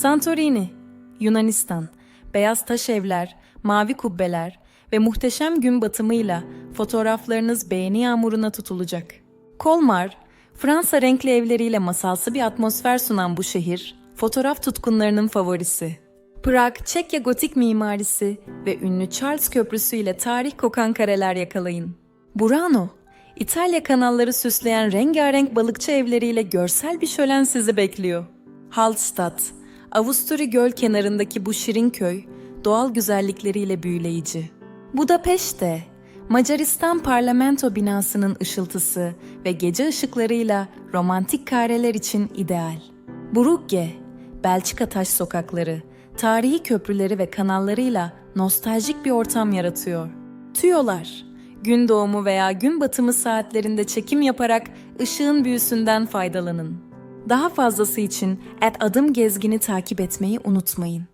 Santorini, Yunanistan, beyaz taş evler, mavi kubbeler ve muhteşem gün batımıyla fotoğraflarınız beğeni yağmuruna tutulacak. Kolmar, Fransa renkli evleriyle masalsı bir atmosfer sunan bu şehir, fotoğraf tutkunlarının favorisi. Prag, Çekya gotik mimarisi ve ünlü Charles Köprüsü ile tarih kokan kareler yakalayın. Burano, İtalya kanalları süsleyen rengarenk balıkçı evleriyle görsel bir şölen sizi bekliyor. Hallstatt, Avusturi göl kenarındaki bu şirin köy, doğal güzellikleriyle büyüleyici. Budapeşte, Macaristan parlamento binasının ışıltısı ve gece ışıklarıyla romantik kareler için ideal. Brugge, Belçika taş sokakları, tarihi köprüleri ve kanallarıyla nostaljik bir ortam yaratıyor. Tüyolar, gün doğumu veya gün batımı saatlerinde çekim yaparak ışığın büyüsünden faydalanın. Daha fazlası için et adım gezgini takip etmeyi unutmayın.